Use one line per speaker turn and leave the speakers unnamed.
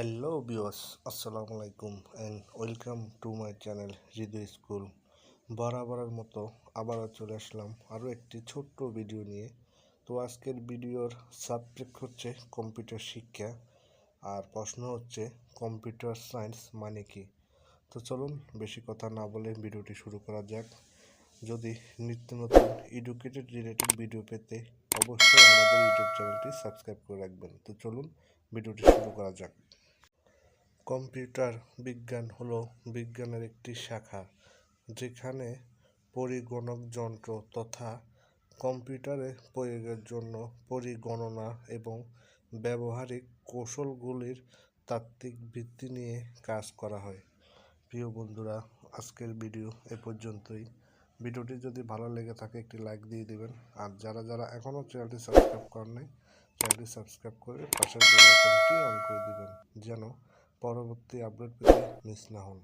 Hello বিওস আসসালামু আলাইকুম and welcome to my channel Hridoy school বরাবরের মতো আবারও চলে আসলাম আরও একটি ছোট্ট ভিডিও নিয়ে। তো আজকের ভিডিওর সাবজেক্ট হচ্ছে কম্পিউটার শিক্ষা আর প্রশ্ন হচ্ছে কম্পিউটার সায়েন্স মানে কি? তো চলুন বেশি কথা না বলে ভিডিওটি শুরু করা যাক। যদি নিত্য নতুন এডুকেটেড রিলেটেড ভিডিও পেতে অবশ্যই আমাদের ইউটিউব চ্যানেলটি সাবস্ক্রাইব করে রাখবেন। তো চলুন ভিডিওটি শুরু করা যাক। কম্পিউটার বিজ্ঞান হল বিজ্ঞানের একটি শাখা, যেখানে পরিগণক যন্ত্র তথা কম্পিউটারে প্রয়োগের জন্য পরিগণনা এবং ব্যবহারিক কৌশলগুলির তাত্ত্বিক ভিত্তি নিয়ে কাজ করা হয়। প্রিয় বন্ধুরা, আজকের ভিডিও এ পর্যন্তই। ভিডিওটি যদি ভালো লেগে থাকে, একটি লাইক দিয়ে দিবেন। আর যারা যারা এখনও চ্যানেলটি সাবস্ক্রাইব করেন নাই চ্যানেলটি সাবস্ক্রাইব করে পাশের বেল আইকনটি অন করে দিবেন, যেন পরবর্তী আপডেট পেতে মিস না হন।